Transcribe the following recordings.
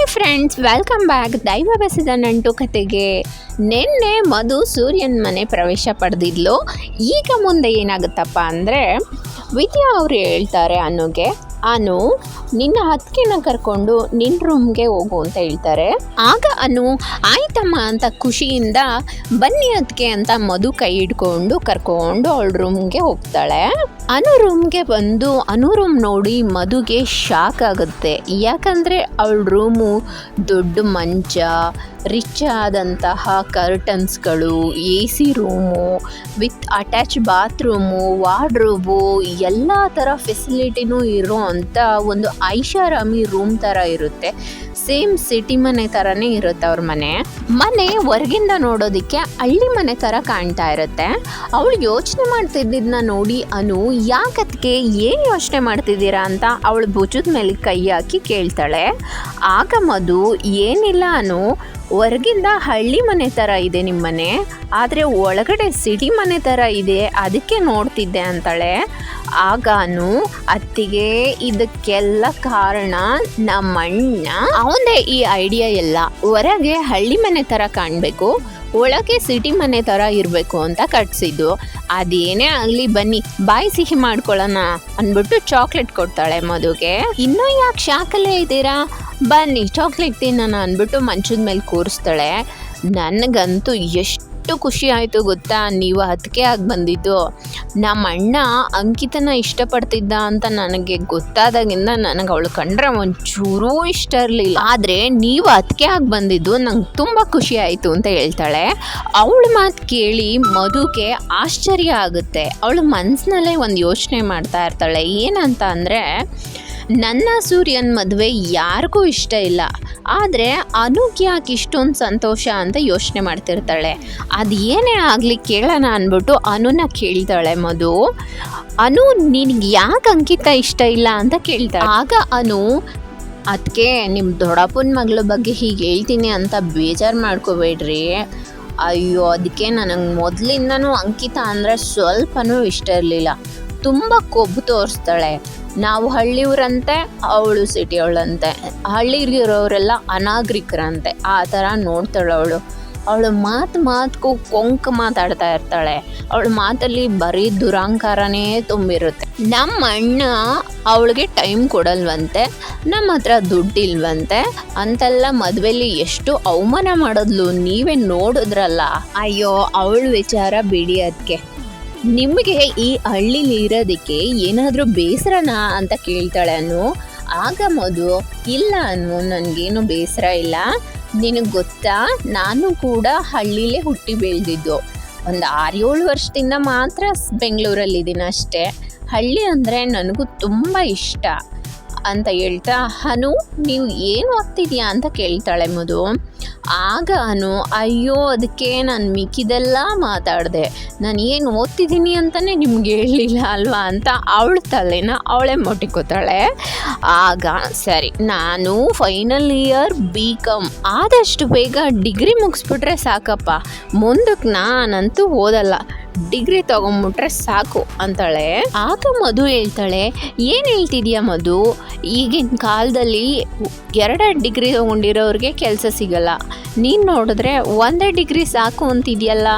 Hi friends welcome back ದೈವ ಬೆಸೆದ ನಂಟು ಕತೆಗೆ. ನಿನ್ನೆ ಮಧು ಸೂರ್ಯನ ಮನೆ ಪ್ರವೇಶ ಪಡೆದಿದ್ಲು. ಈಗ ಮುಂದೆ ಏನಾಗುತ್ತಪ್ಪ ಅಂದರೆ, ವಿದ್ಯಾ ಅವರು ಹೇಳ್ತಾರೆ ಅನ್ನೋಗೆ ಅನು, ನಿನ್ನ ಹತ್ತಿಗೆನ ಕರ್ಕೊಂಡು ನಿನ್ನ ರೂಮ್ಗೆ ಹೋಗು ಅಂತ ಹೇಳ್ತಾರೆ. ಆಗ ಅನು, ಆಯ್ತಮ್ಮ ಅಂತ ಖುಷಿಯಿಂದ ಬನ್ನಿ ಹತ್ತಿಗೆ ಅಂತ ಮಧು ಕೈ ಹಿಡ್ಕೊಂಡು ಕರ್ಕೊಂಡು ಅವಳ ರೂಮ್ಗೆ ಹೋಗ್ತಾಳೆ. ಅನು ರೂಮ್ಗೆ ಬಂದು ಅನು ರೂಮ್ ನೋಡಿ ಮಧುಗೆ ಶಾಕ್ ಆಗುತ್ತೆ. ಯಾಕಂದರೆ ಅವಳ ರೂಮು ದೊಡ್ಡ ಮಂಚ, ರಿಚ್ ಆದಂತಹ ಕರ್ಟನ್ಸ್ಗಳು A C room, with attach bathroom wardrobe ಎಲ್ಲ ಥರ ಫೆಸಿಲಿಟಿನೂ ಇರೋ ಅಂಥ ಒಂದು ಐಷಾರಾಮಿ ರೂಮ್ ಥರ ಇರುತ್ತೆ. ಸೇಮ್ ಸಿಟಿ ಮನೆ ತರನೇ ಇರುತ್ತೆ ಅವ್ರ ಮನೆ. ಮನೆ ಹೊರಗಿಂದ ನೋಡೋದಕ್ಕೆ ಹಳ್ಳಿ ಮನೆ ಥರ ಕಾಣ್ತಾ ಇರುತ್ತೆ. ಅವಳು ಯೋಚನೆ ಮಾಡ್ತಿದ್ದಿದ್ನ ನೋಡಿ ಅನು ಯಾಕತ್ಗೆ ಏನು ಯೋಚನೆ ಮಾಡ್ತಿದ್ದೀರಾ? ಅಂತ ಅವಳು ಭುಜದ ಮೇಲೆ ಕೈ ಹಾಕಿ ಕೇಳ್ತಾಳೆ. ಆಗ ಮಧು, ಏನಿಲ್ಲ ಅನು, ಹೊರಗಿಂದ ಹಳ್ಳಿ ಮನೆ ಥರ ಇದೆ ನಿಮ್ಮ ಮನೆ. ಆದರೆ ಒಳಗಡೆ ಸಿಟಿ ಮನೆ ಥರ ಇದೆ, ಅದಕ್ಕೆ ನೋಡ್ತಿದ್ದೆ ಅಂತಾಳೆ. ಆಗ ಅನು ಅತ್ತಿಗೆ ಇದಕ್ಕೆಲ್ಲ ಕಾರಣ ನಮ್ಮಣ್ಣ. ಅವಂದೇ ಈ ಐಡಿಯಾ ಎಲ್ಲ. ಹೊರಗೆ ಹಳ್ಳಿ ಮನೆ ತರ ಕಾಣಬೇಕು, ಒಳಗೆ ಸಿಟಿ ಮನೆ ತರ ಇರಬೇಕು ಅಂತ ಕಟ್ಸಿದ್ದು. ಅದೇನೇ ಆಗಲಿ ಬನ್ನಿ, ಬಾಯಿ ಸಿಹಿ ಮಾಡ್ಕೊಳ್ಳೋಣ ಅಂದ್ಬಿಟ್ಟು ಚಾಕ್ಲೇಟ್ ಕೊಡ್ತಾಳೆ ಮಧುಗೆ. ಇನ್ನೂ ಯಾಕೆ ಶಾಖಲೇ ಇದ್ದೀರಾ? ಬನ್ನಿ ಚಾಕ್ಲೇಟ್ ತಿನ್ನೋಣ ಅಂದ್ಬಿಟ್ಟು ಮಂಚದ ಮೇಲೆ ಕೂರಿಸ್ತಾಳೆ. ನನಗಂತೂ ಎಷ್ಟು ಖುಷಿ ಆಯಿತು ಗೊತ್ತಾ? ನೀವು ಅದಕ್ಕೆ ಆಗಿ ಬಂದಿದ್ದು. ನಮ್ಮ ಅಣ್ಣ ಅಂಕಿತನ ಇಷ್ಟಪಡ್ತಿದ್ದ ಅಂತ ನನಗೆ ಗೊತ್ತಾದಾಗಿಂದ ನನಗೆ ಅವಳು ಕಂಡ್ರೆ ಒಂಚೂರೂ ಇಷ್ಟ ಇರಲಿಲ್ಲ. ಆದರೆ ನೀವು ಹತ್ಕೆ ಆಗಿ ಬಂದಿದ್ದು ನಂಗೆ ತುಂಬ ಖುಷಿ ಆಯಿತು ಅಂತ ಹೇಳ್ತಾಳೆ. ಅವಳ ಮಾತು ಕೇಳಿ ಮಧುಗೆ ಆಶ್ಚರ್ಯ ಆಗುತ್ತೆ. ಅವಳು ಮನಸ್ಸಿನಲ್ಲೇ ಒಂದು ಯೋಚನೆ ಮಾಡ್ತಾ ಇರ್ತಾಳೆ. ಏನಂತ ಅಂದರೆ, ನನ್ನ ಸೂರ್ಯನ ಮದುವೆ ಯಾರಿಗೂ ಇಷ್ಟ ಇಲ್ಲ. ಆದರೆ ಅನುಗ್ ಯಾಕೆ ಇಷ್ಟೊಂದು ಸಂತೋಷ ಅಂತ ಯೋಚನೆ ಮಾಡ್ತಿರ್ತಾಳೆ. ಅದು ಏನೇ ಆಗಲಿ ಕೇಳೋಣ ಅಂದ್ಬಿಟ್ಟು ಅನುನ ಕೇಳ್ತಾಳೆ ಮಧು. ಅನು ನಿನಗೆ ಯಾಕೆ ಅಂಕಿತ ಇಷ್ಟ ಇಲ್ಲ ಅಂತ ಕೇಳ್ತಾಳೆ. ಆಗ ಅನು ಅದಕ್ಕೆ ನಿಮ್ಮ ದೊಡ್ಡಪ್ಪನ ಮಗಳ ಬಗ್ಗೆ ಹೀಗೆ ಹೇಳ್ತೀನಿ ಅಂತ ಬೇಜಾರು ಮಾಡ್ಕೋಬೇಡ್ರಿ. ಅಯ್ಯೋ ಅದಕ್ಕೆ ನನಗೆ ಮೊದಲಿಂದನೂ ಅಂಕಿತ ಅಂದರೆ ಸ್ವಲ್ಪನೂ ಇಷ್ಟ ಇರಲಿಲ್ಲ. ತುಂಬ ಕೊಬ್ಬು ತೋರಿಸ್ತಾಳೆ. ನಾವು ಹಳ್ಳಿಯವರಂತೆ ಅವಳು ಸಿಟಿಯವಳಂತೆ. ಹಳ್ಳಿಗಿರೋರೆಲ್ಲ ಅನಾಗರಿಕರಂತೆ. ಆ ಥರ ನೋಡ್ತಾಳೆ ಅವಳು. ಅವಳು ಮಾತು ಮಾತಕ್ಕೂ ಕೊಂಕ ಮಾತಾಡ್ತಾ ಇರ್ತಾಳೆ. ಅವಳ ಮಾತಲ್ಲಿ ಬರೀ ದುರಾಂಕಾರನೇ ತುಂಬಿರುತ್ತೆ. ನಮ್ಮ ಅಣ್ಣ ಅವಳಿಗೆ ಟೈಮ್ ಕೊಡಲ್ವಂತೆ, ನಮ್ಮ ಹತ್ರ ದುಡ್ಡಿಲ್ವಂತೆ, ಅಂತೆಲ್ಲ ಮದುವೆಲಿ ಎಷ್ಟು ಅವಮಾನ ಮಾಡಿದ್ಲು, ನೀವೇ ನೋಡಿದ್ರಲ್ಲ. ಅಯ್ಯೋ, ಅವಳ ವಿಚಾರ ಬಿಡಿ ಅದಕ್ಕೆ ನಿಮಗೆ ಈ ಹಳ್ಳಿಲಿ ಇರೋದಕ್ಕೆ ಏನಾದರೂ ಬೇಸರನಾ ಅಂತ ಕೇಳ್ತಾಳೆ ಅನ್ನು ಆಗ ಮೊದಲು ಇಲ್ಲ ಅನ್ನು ನನಗೇನು ಬೇಸರ ಇಲ್ಲ. ನಿನಗೆ ಗೊತ್ತಾ? ನಾನು ಕೂಡ ಹಳ್ಳಿಲೇ ಹುಟ್ಟಿ ಬೆಳೆದಿದ್ದು. ಒಂದು ಆರೇಳು ವರ್ಷದಿಂದ ಮಾತ್ರ ಬೆಂಗಳೂರಲ್ಲಿದ್ದೀನಿ ಅಷ್ಟೇ. ಹಳ್ಳಿ ಅಂದರೆ ನನಗೂ ತುಂಬ ಇಷ್ಟ. ಅಂತ ಹೇಳ್ತಾ ಹನು ನೀವು ಏನು ಓದ್ತಿದ್ಯಾ? ಅಂತ ಕೇಳ್ತಾಳೆ ಮಧು. ಆಗ ಅನು, ಅಯ್ಯೋ ಅದಕ್ಕೆ ನಾನು ಮಿಕ್ಕಿದೆಲ್ಲ ಮಾತಾಡಿದೆ. ನಾನು ಏನು ಓದ್ತಿದ್ದೀನಿ ಅಂತಲೇ ನಿಮ್ಗೆ ಹೇಳಲಿಲ್ಲ ಅಲ್ವಾ? ಅಂತ ಅವಳ ತಲೆನ ಅವಳೇ ಮೊಟ್ಟಿಕೋತಾಳೆ. ಆಗ, ಸರಿ, ನಾನು ಫೈನಲ್ ಇಯರ್ ಬಿ ಕಾಮ್ ಆದಷ್ಟು ಬೇಗ ಡಿಗ್ರಿ ಮುಗಿಸ್ಬಿಟ್ರೆ ಸಾಕಪ್ಪ. ಮುಂದಕ್ಕೆ ನಾನಂತೂ ಓದಲ್ಲ. ಡಿಗ್ರಿ ತಗೊಂಬಿಟ್ರೆ ಸಾಕು ಅಂತಾಳೆ. ಆಗ ಮಧು ಹೇಳ್ತಾಳೆ, ಏನು ಹೇಳ್ತಿದ್ಯಾ ಮಧು? ಈಗಿನ ಕಾಲದಲ್ಲಿ ಎರಡ ಡಿಗ್ರಿ ತಗೊಂಡಿರೋರಿಗೆ ಕೆಲಸ ಸಿಗಲ್ಲ. ನೀನು ನೋಡಿದ್ರೆ ಒಂದೇ ಡಿಗ್ರಿ ಸಾಕು ಅಂತಿದ್ಯಲ್ಲ.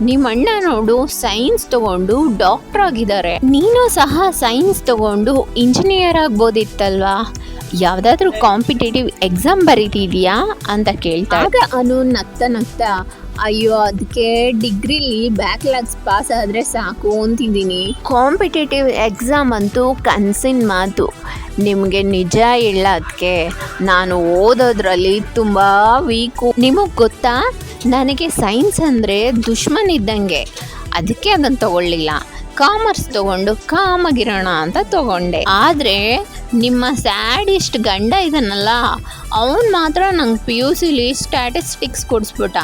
ನಿಮ್ಮ ಅಣ್ಣ ನೋಡು, ಸೈನ್ಸ್ ತಗೊಂಡು ಡಾಕ್ಟರ್ ಆಗಿದ್ದಾರೆ. ನೀನು ಸಹ ಸೈನ್ಸ್ ತಗೊಂಡು ಇಂಜಿನಿಯರ್ ಆಗ್ಬೋದಿತ್ತಲ್ವಾ? ಯಾವುದಾದ್ರೂ ಕಾಂಪಿಟೇಟಿವ್ ಎಕ್ಸಾಮ್ ಬರೀತಿದ್ಯಾ? ಅಂತ ಕೇಳ್ತಾ ಆಗ ಅನು ನಗ್ತಾ ನಗ್ತಾ ಅಯ್ಯೋ ಅದಕ್ಕೆ ಡಿಗ್ರಿಲಿ ಬ್ಯಾಕ್ಲಾಗ್ಸ್ ಪಾಸ್ ಆದ್ರೆ ಸಾಕು ಅಂತಿದ್ದೀನಿ. ಕಾಂಪಿಟೇಟಿವ್ ಎಕ್ಸಾಮ್ ಅಂತೂ ಕನಸಿನ ಮಾತು. ನಿಮಗೆ ನಿಜ ಇಲ್ಲ ಅದಕ್ಕೆ ನಾನು ಓದೋದ್ರಲ್ಲಿ ತುಂಬ ವೀಕು ನಿಮಗೆ ಗೊತ್ತಾ? ನನಗೆ ಸೈನ್ಸ್ ಅಂದರೆ ದುಶ್ಮನ್ ಇದ್ದಂಗೆ. ಅದಕ್ಕೆ ಅದನ್ನು ತಗೊಳ್ಳಿಲ್ಲ. ಕಾಮರ್ಸ್ ತಗೊಂಡು ಕಾಮಗಿರೋಣ ಅಂತ ತಗೊಂಡೆ. ಆದರೆ ನಿಮ್ಮ ಸ್ಯಾಡಿಸ್ಟ್ ಗಂಡ ಇದನ್ನಲ್ಲ, ಅವನು ಮಾತ್ರ ನಂಗೆ ಪಿ ಯು ಸಿಲಿ ಸ್ಟ್ಯಾಟಿಸ್ಟಿಕ್ಸ್ ಕೊಡಿಸ್ಬಿಟ್ಟ.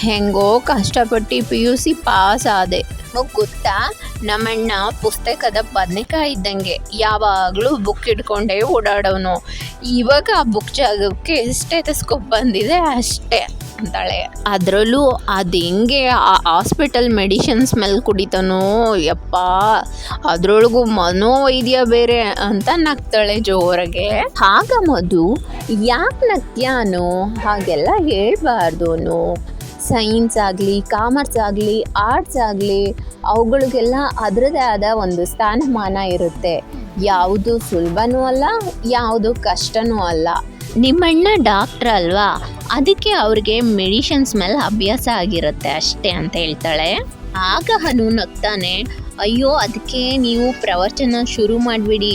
ಹೆಂಗೋ ಕಷ್ಟಪಟ್ಟು ಪಿ ಯು ಸಿ ಪಾಸ್ ಆದೆ. ಗೊತ್ತಾ? ನಮ್ಮಣ್ಣ ಪುಸ್ತಕದ ಬದನೆಕಾಯಿ ಇದ್ದಂಗೆ. ಯಾವಾಗಲೂ ಬುಕ್ ಇಟ್ಕೊಂಡೇ ಓಡಾಡೋನು. ಇವಾಗ ಆ ಬುಕ್ ಜಾಗಕ್ಕೆ ಸ್ಟೆಥಸ್ಕೋಪ್ ಬಂದಿದೆ ಅಷ್ಟೇ ಅಂತಾಳೆ. ಅದರಲ್ಲೂ ಅದು ಹೆಂಗೆ ಆ ಹಾಸ್ಪಿಟಲ್ ಮೆಡಿಷನ್ ಸ್ಮೆಲ್ ಕುಡಿತಾನೋ ಯಪ್ಪ. ಅದರೊಳಗೂ ಮನೋವೈದ್ಯ ಬೇರೆ ಅಂತ ನಗ್ತಾಳೆ ಜೋರಾಗೆ. ಆಗ ಮಧು ಯಾಕೆ ನಗ್ತ್ಯಾನು ಹಾಗೆಲ್ಲ ಹೇಳ್ಬಾರ್ದು ಅನು. ಸೈನ್ಸ್ ಆಗಲಿ, ಕಾಮರ್ಸ್ ಆಗಲಿ, ಆರ್ಟ್ಸ್ ಆಗಲಿ, ಅವುಗಳಿಗೆಲ್ಲ ಅದರದೇ ಆದ ಒಂದು ಸ್ಥಾನಮಾನ ಇರುತ್ತೆ. ಯಾವುದು ಸುಲಭನೂ ಅಲ್ಲ, ಯಾವುದು ಕಷ್ಟನೂ ಅಲ್ಲ. ನಿಮ್ಮಣ್ಣ ಡಾಕ್ಟ್ರ್ ಅಲ್ವಾ? ಅದಕ್ಕೆ ಅವ್ರಿಗೆ ಮೆಡಿಷನ್ಸ್ ಮೇಲೆ ಅಭ್ಯಾಸ ಆಗಿರುತ್ತೆ ಅಷ್ಟೇ ಅಂತ ಹೇಳ್ತಾಳೆ. ಆಗ ಹನು ನಗ್ತಾನೆ, ಅಯ್ಯೋ, ಅದಕ್ಕೆ ನೀವು ಪ್ರವಚನ ಶುರು ಮಾಡಿಬಿಡಿ.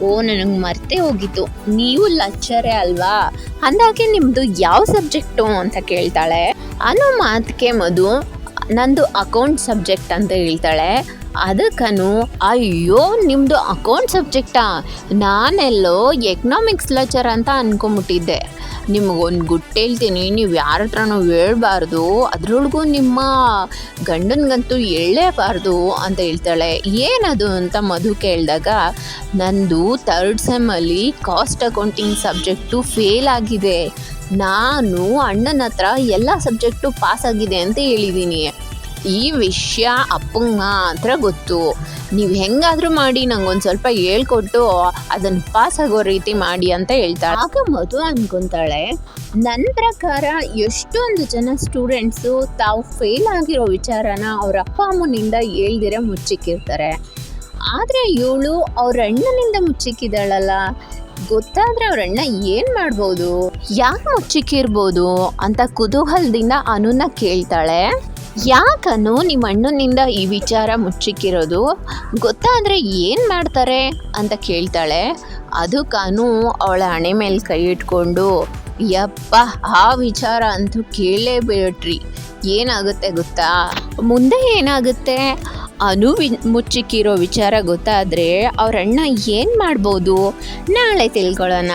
ಓ, ನನಗೆ ಮರ್ತೇ ಹೋಗಿತ್ತು ನೀವು ಲಚ್ಚರೇ ಅಲ್ವಾ? ಅಂದಾಗೆ ನಿಮ್ಮದು ಯಾವ ಸಬ್ಜೆಕ್ಟು ಅಂತ ಕೇಳ್ತಾಳೆ. ಅನ್ನೋ ಮಾತಿಗೆ ಮಧು, ನಂದು ಅಕೌಂಟ್ ಸಬ್ಜೆಕ್ಟ್ ಅಂತ ಹೇಳ್ತಾಳೆ. ಅದಕ್ಕನು, ಅಯ್ಯೋ ನಿಮ್ಮದು ಅಕೌಂಟ್ ಸಬ್ಜೆಕ್ಟಾ ನಾನೆಲ್ಲೋ ಎಕನಾಮಿಕ್ಸ್ ಲೆಕ್ಚರ್ ಅಂತ ಅನ್ಕೊಂಬಿಟ್ಟಿದ್ದೆ. ನಿಮಗೊಂದು ಗುಟ್ಟು ಹೇಳ್ತೀನಿ, ನೀವು ಯಾರ ಹತ್ರನೂ ಹೇಳ್ಬಾರ್ದು, ಅದ್ರೊಳಗೂ ನಿಮ್ಮ ಗಂಡನಿಗಂತೂ ಹೇಳಲೇಬಾರ್ದು ಅಂತ ಹೇಳ್ತಾಳೆ. ಏನದು ಅಂತ ಮಧು ಕೇಳಿದಾಗ, ನಂದು ತರ್ಡ್ ಸೆಮ್ಮಲ್ಲಿ ಕಾಸ್ಟ್ ಅಕೌಂಟಿಂಗ್ ಸಬ್ಜೆಕ್ಟು ಫೇಲ್ ಆಗಿದೆ. ನಾನು ಅಣ್ಣನ ಹತ್ರ ಎಲ್ಲ ಸಬ್ಜೆಕ್ಟು ಪಾಸ್ ಆಗಿದೆ ಅಂತ ಹೇಳಿದ್ದೀನಿ ಈ ವಿಷಯ ಅಪ್ಪಂಗೆ ಮಾತ್ರ ಗೊತ್ತು. ನೀವು ಹೆಂಗಾದರೂ ಮಾಡಿ, ನಂಗೊಂದು ಸ್ವಲ್ಪ ಹೇಳ್ಕೊಟ್ಟು ಅದನ್ನು ಆಗೋ ರೀತಿ ಮಾಡಿ ಅಂತ ಹೇಳ್ತಾಳೆ ಆಗ ಮಧು ಅನ್ಕೊಂತಾಳೆ ನನ್ನ ಪ್ರಕಾರ ಎಷ್ಟೊಂದು ಜನ ಸ್ಟೂಡೆಂಟ್ಸು ತಾವು ಫೇಲ್ ಆಗಿರೋ ವಿಚಾರನ ಅವ್ರ ಅಪ್ಪ ಅಮ್ಮನಿಂದ ಹೇಳ್ದಿರ ಮುಚ್ಚಿಕ್ಕಿರ್ತಾರೆ. ಆದರೆ ಇವಳು ಅವ್ರ ಅಣ್ಣನಿಂದ ಮುಚ್ಚಿಕ್ಕಿದ್ದಾಳಲ್ಲ. ಗೊತ್ತಾದ್ರೆ ಅವ್ರ ಅಣ್ಣ ಏನು ಮಾಡ್ಬೋದು? ಯಾಕೆ ಮುಚ್ಚಿಕ್ಕಿರ್ಬೋದು ಅಂತ ಕುತೂಹಲದಿಂದ ಅನುನ ಕೇಳ್ತಾಳೆ. ಯಾಕನು ನಿಮ್ಮ ಅಣ್ಣನಿಂದ ಈ ವಿಚಾರ ಮುಚ್ಚಿಕ್ಕಿರೋದು? ಗೊತ್ತಾದರೆ ಏನು ಮಾಡ್ತಾರೆ? ಅಂತ ಕೇಳ್ತಾಳೆ. ಅದಕ್ಕನು ಅವಳ ಹಣೆ ಮೇಲೆ ಕೈ ಇಟ್ಕೊಂಡು, ಯಪ್ಪ, ಆ ವಿಚಾರ ಅಂತೂ ಕೇಳಲೇಬೇಡ್ರಿ. ಏನಾಗುತ್ತೆ ಗೊತ್ತಾ? ಮುಂದೆ ಏನಾಗುತ್ತೆ? ಅನು ವಿ, ಮುಚ್ಚಿಕ್ಕಿರೋ ವಿಚಾರ ಗೊತ್ತಾದರೆ ಅವ್ರ ಅಣ್ಣ ಏನು ಮಾಡ್ಬೋದು? ನಾಳೆ ತಿಳ್ಕೊಳ್ಳೋಣ.